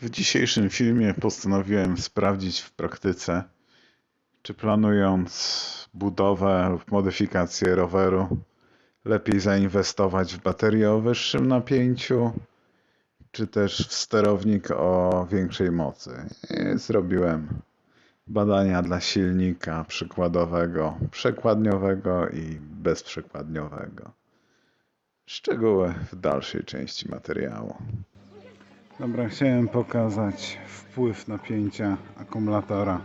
W dzisiejszym filmie postanowiłem sprawdzić w praktyce, czy planując budowę lub modyfikację roweru, lepiej zainwestować w baterię o wyższym napięciu, czy też w sterownik o większej mocy. I zrobiłem badania dla silnika przykładowego, przekładniowego i bezprzekładniowego. Szczegóły w dalszej części materiału. Dobra, chciałem pokazać wpływ napięcia akumulatora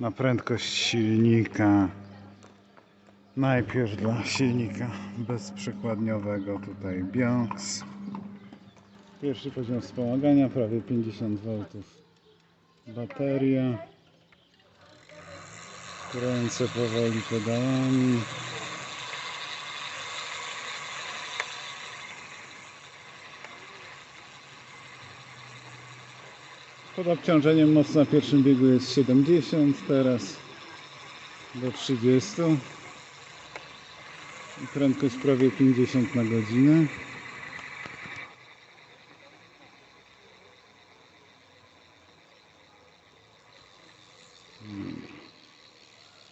na prędkość silnika. Najpierw dla silnika bezprzekładniowego tutaj Bionks. Pierwszy poziom wspomagania, prawie 50 V. Bateria. Kręcę powoli pedałami. Pod obciążeniem moc na pierwszym biegu jest 70, teraz do 30 i prędkość prawie 50 na godzinę.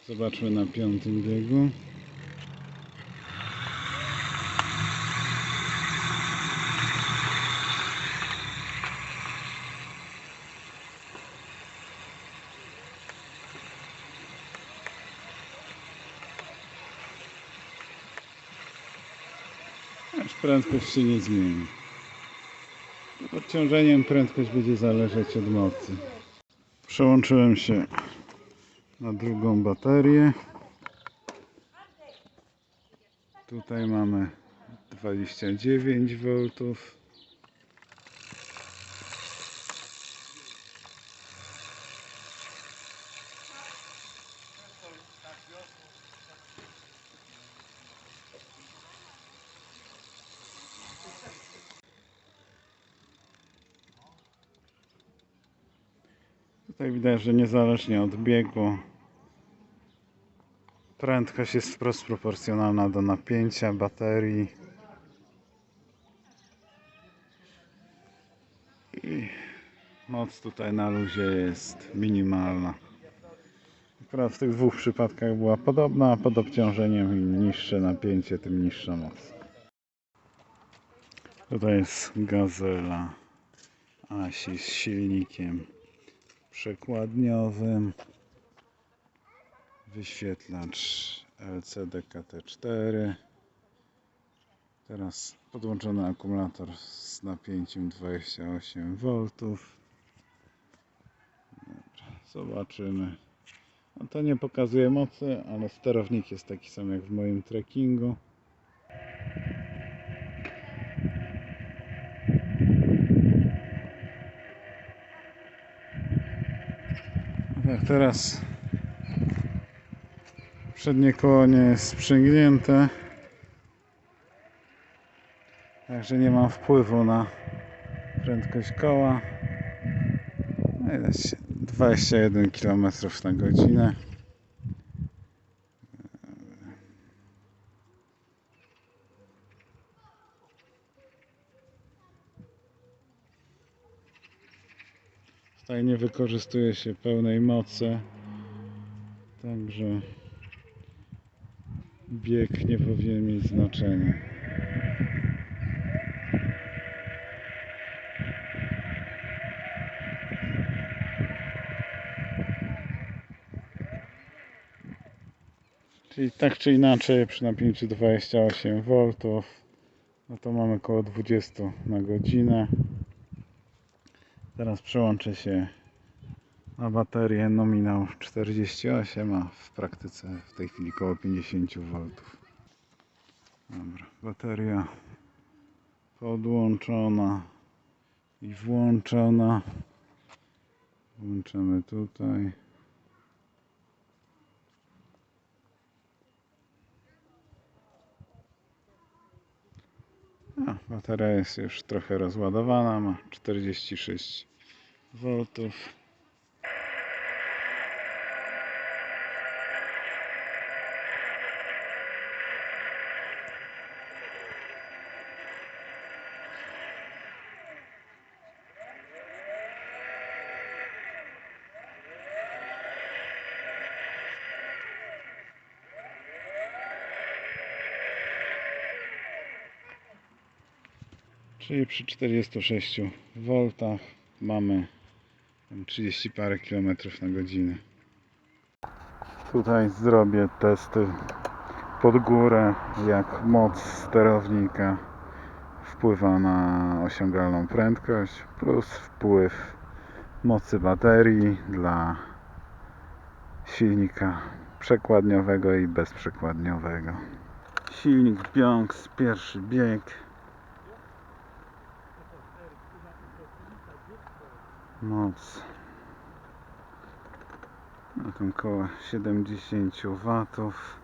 Zobaczmy na piątym biegu. Aż prędkość się nie zmieni. Pod obciążeniem prędkość będzie zależeć od mocy. Przełączyłem się na drugą baterię. Tutaj mamy 29 V. Tutaj widać, że niezależnie od biegu prędkość jest wprost proporcjonalna do napięcia baterii. I moc tutaj na luzie jest minimalna. Akurat w tych dwóch przypadkach była podobna, a pod obciążeniem im niższe napięcie, tym niższa moc. Tutaj jest gazela Asi z silnikiem przekładniowym wyświetlacz LCD KT4 teraz podłączony akumulator z napięciem 28 V zobaczymy. No to nie pokazuje mocy ale sterownik jest taki sam jak w moim trekkingu Tak, teraz przednie koło nie jest sprzęgnięte. Także nie mam wpływu na prędkość koła. No Widać 21 km na godzinę. Tutaj nie wykorzystuje się pełnej mocy. Także bieg nie powinien mieć znaczenia. Czyli tak czy inaczej przy napięciu 28 V no to mamy około 20 na godzinę. Teraz przełączę się na baterię nominał 48, a w praktyce w tej chwili około 50 V. Dobra, bateria podłączona i włączona. Włączamy tutaj. A, bateria jest już trochę rozładowana, ma 46 V. Czyli przy 46 V mamy tam 30 parę kilometrów na godzinę. Tutaj zrobię testy pod górę, jak moc sterownika wpływa na osiągalną prędkość, plus wpływ mocy baterii dla silnika przekładniowego i bezprzekładniowego. Silnik Bionks, pierwszy bieg. Moc na tym koło 70 watów.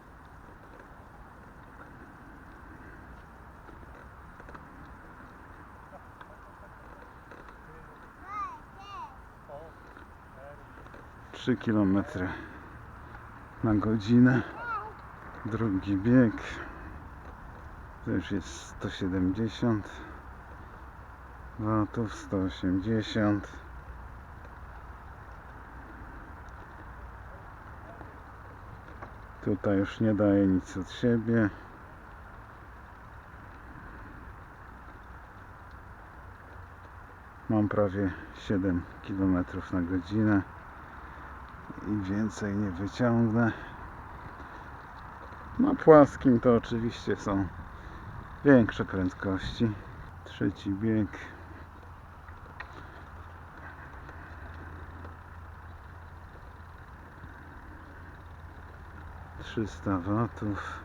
Trzy kilometry na godzinę. Drugi bieg. To już jest 170 watów, 180. Tutaj już nie daje nic od siebie. Mam prawie 7 km na godzinę i więcej nie wyciągnę. Na płaskim to oczywiście są większe prędkości. Trzeci bieg. Trzysta watów.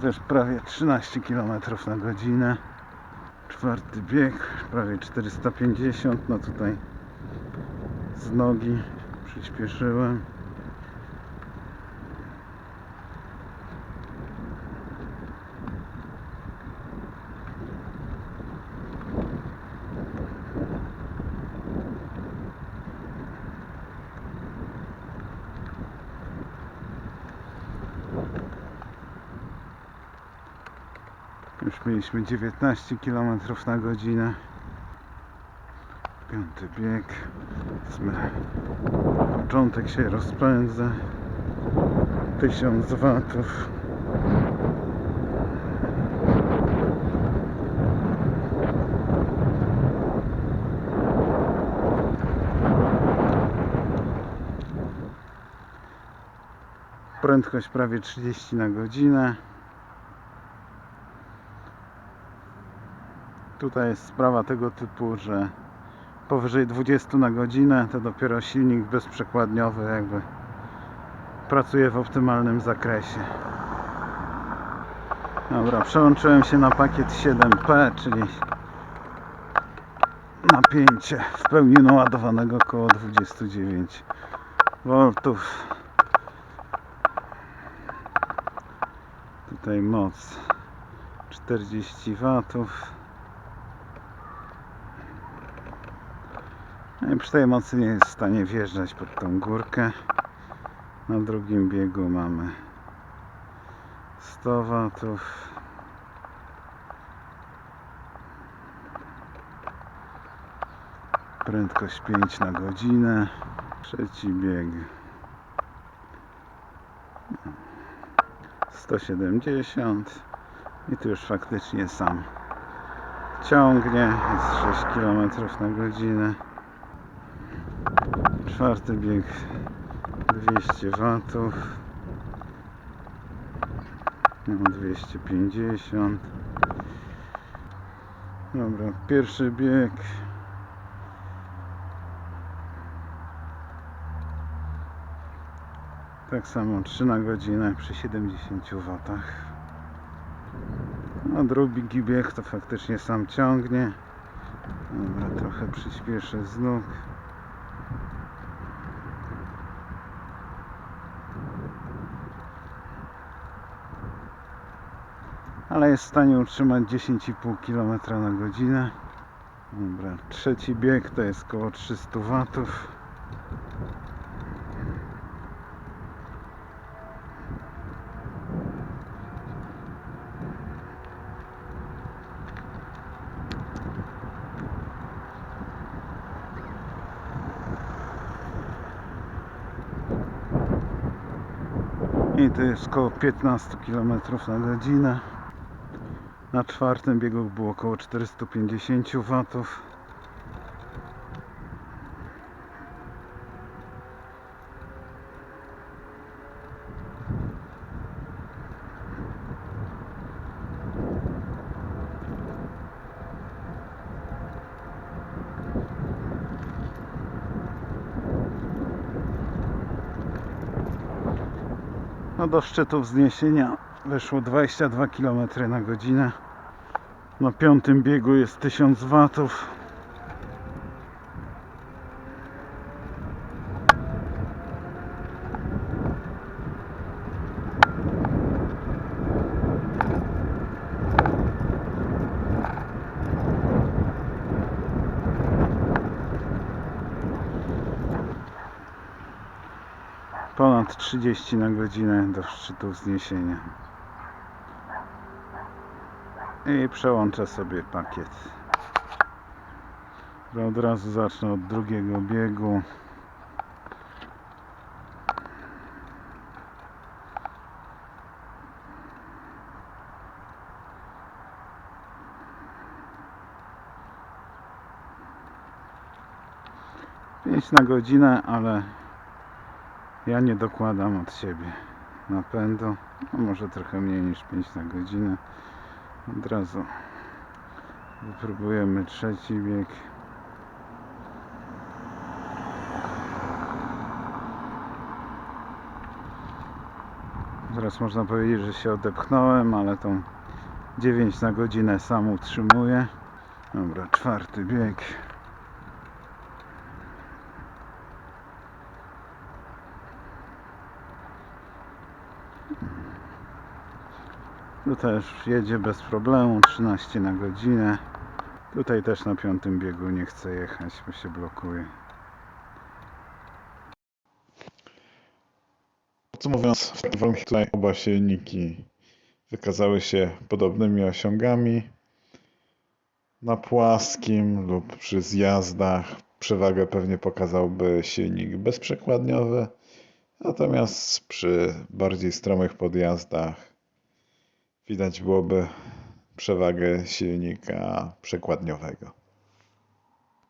Też prawie 13 km na godzinę. Czwarty bieg, prawie 450. No tutaj z nogi przyspieszyłem. Już mieliśmy 19 km na godzinę. Piąty bieg. Początek się rozpędza. 1000 watów. Prędkość prawie 30 na godzinę. Tutaj jest sprawa tego typu, że powyżej 20 na godzinę to dopiero silnik bezprzekładniowy jakby pracuje w optymalnym zakresie. Dobra, przełączyłem się na pakiet 7P, czyli napięcie w pełni naładowanego około 29 V. Tutaj moc 40 watów. No i przy tej mocy nie jest w stanie wjeżdżać pod tą górkę. Na drugim biegu mamy 100 watów. Prędkość 5 na godzinę. Trzeci bieg 170 i tu już faktycznie sam ciągnie. Jest 6 km na godzinę. Czwarty bieg 200 watów. Mam 250. Dobra, pierwszy bieg. Tak samo 3 na godzinę przy 70 watach. A drugi bieg to faktycznie sam ciągnie. Dobra, trochę przyspieszę z nóg. ale jest w stanie utrzymać 10,5 km na godzinę. Dobra, trzeci bieg to jest około 300 watów. I to jest około 15 km na godzinę. Na czwartym biegu było około 450 watów. No do szczytu wzniesienia wyszło 22 km na godzinę. Na piątym biegu jest 1000 watów. Ponad 30 na godzinę do szczytu wzniesienia. I przełączę sobie pakiet. Od razu zacznę od drugiego biegu. Pięć na godzinę, ale ja nie dokładam od siebie napędu. No może trochę mniej niż 5 na godzinę. Od razu wypróbujemy trzeci bieg. Teraz można powiedzieć, że się odepchnąłem, ale tą 9 na godzinę sam utrzymuję. Dobra, czwarty bieg. Tu też jedzie bez problemu, 13 na godzinę. Tutaj też na piątym biegu nie chcę jechać, bo się blokuje. Podsumowując, w warunkach tutaj oba silniki wykazały się podobnymi osiągami. Na płaskim lub przy zjazdach przewagę pewnie pokazałby silnik bezprzekładniowy, natomiast przy bardziej stromych podjazdach widać byłoby przewagę silnika przekładniowego.